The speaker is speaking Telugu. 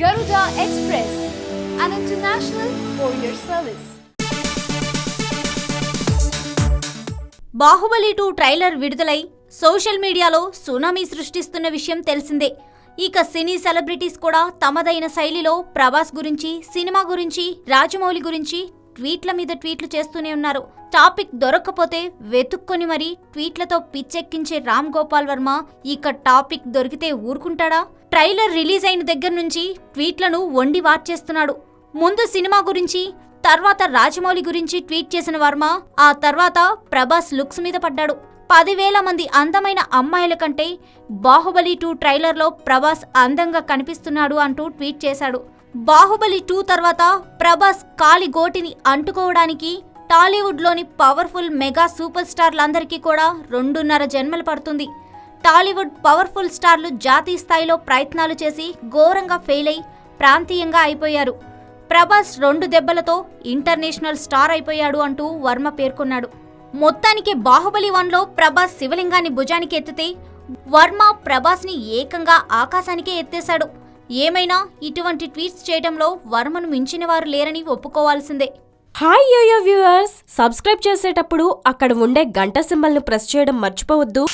Garuda Express, an international courier service. Baahubali two trailer విడుదలై సోషల్ మీడియాలో సునామీ సృష్టిస్తున్న విషయం తెలిసిందే ఇక సినీ సెలబ్రిటీస్ కూడా తమదైన శైలిలో ప్రభాస్ గురించి సినిమా గురించి రాజమౌళి గురించి ట్వీట్ల మీద ట్వీట్లు చేస్తూనే ఉన్నారు. టాపిక్ దొరక్కపోతే వెతుక్కొని మరీ ట్వీట్లతో పిచ్చెక్కించే రామ్ గోపాల్ వర్మ ఇక టాపిక్ దొరికితే ఊరుకుంటాడా? ట్రైలర్ రిలీజ్ అయిన దగ్గర నుంచి ట్వీట్లను వండి వార్చేస్తున్నాడు ముందు సినిమా గురించి తర్వాత రాజమౌళి గురించి ట్వీట్ చేసిన వర్మ ఆ తర్వాత ప్రభాస్ లుక్స్ మీద పడ్డాడు. పదివేల మంది అందమైన అమ్మాయిల కంటే బాహుబలి టూ ట్రైలర్లో ప్రభాస్ అందంగా కనిపిస్తున్నాడు అంటూ ట్వీట్ చేశాడు. బాహుబలి టూ తర్వాత ప్రభాస్ కాలి గోటిని అంటుకోవడానికి టాలీవుడ్లోని పవర్ఫుల్ మెగా సూపర్ స్టార్లందరికీ కూడా రెండున్నర జన్మలు పడుతుంది. టాలీవుడ్ పవర్ఫుల్ స్టార్లు జాతీయ స్థాయిలో ప్రయత్నాలు చేసి ఘోరంగా ఫెయిల్ అయి ప్రాంతీయంగా అయిపోయారు. ప్రభాస్ రెండు దెబ్బలతో ఇంటర్నేషనల్ స్టార్ అయిపోయాడు అంటూ వర్మ పేర్కొన్నాడు. మొత్తానికి బాహుబలి వన్లో ప్రభాస్ శివలింగాన్ని భుజానికి ఎత్తితే వర్మ ప్రభాస్ని ఏకంగా ఆకాశానికే ఎత్తేశాడు. ఏమైనా ఇటువంటి ట్వీట్స్ చేయడంలో వర్మను మించిన వారు లేరని ఒప్పుకోవాల్సిందే. Hi yo yo viewers. Subscribe చేసేటప్పుడు అక్కడ ఉండే గంట సింబల్ను ప్రెస్ చేయడం మర్చిపోవద్దు.